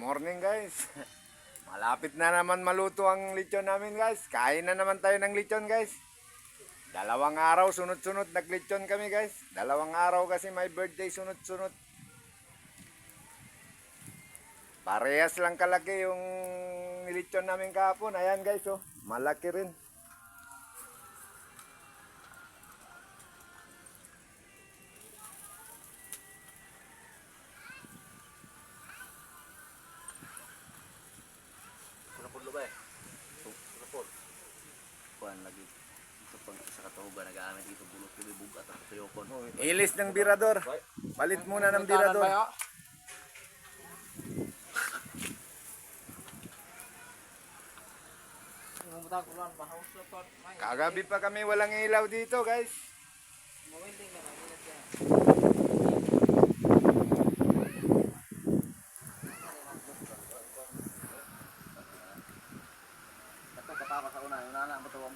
morning guys. Malapit na naman maluto ang lechon namin guys. Kain na naman tayo ng lechon guys. Dalawang araw sunod-sunod naglechon kami guys. Dalawang araw kasi may birthday sunod-sunod. Parehas lang kalaki yung nilechon namin kahapon. Ayan guys oh. Malaki rin. Lagi. Ito pag sa katuhugan nag-aamin dito bulot kilo bugat at tuyokon. Ilis ng birador. Palit muna ng birador. Kagabi pa kami walang ilaw dito guys. Ito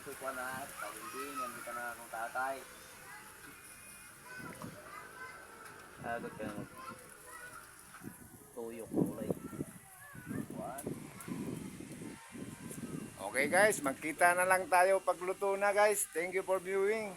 na bato ang kuy kuan na kung tatay. Agad ka na tuyok kulay. Okay guys, magkita na lang tayo pagluto na guys. Thank you for viewing.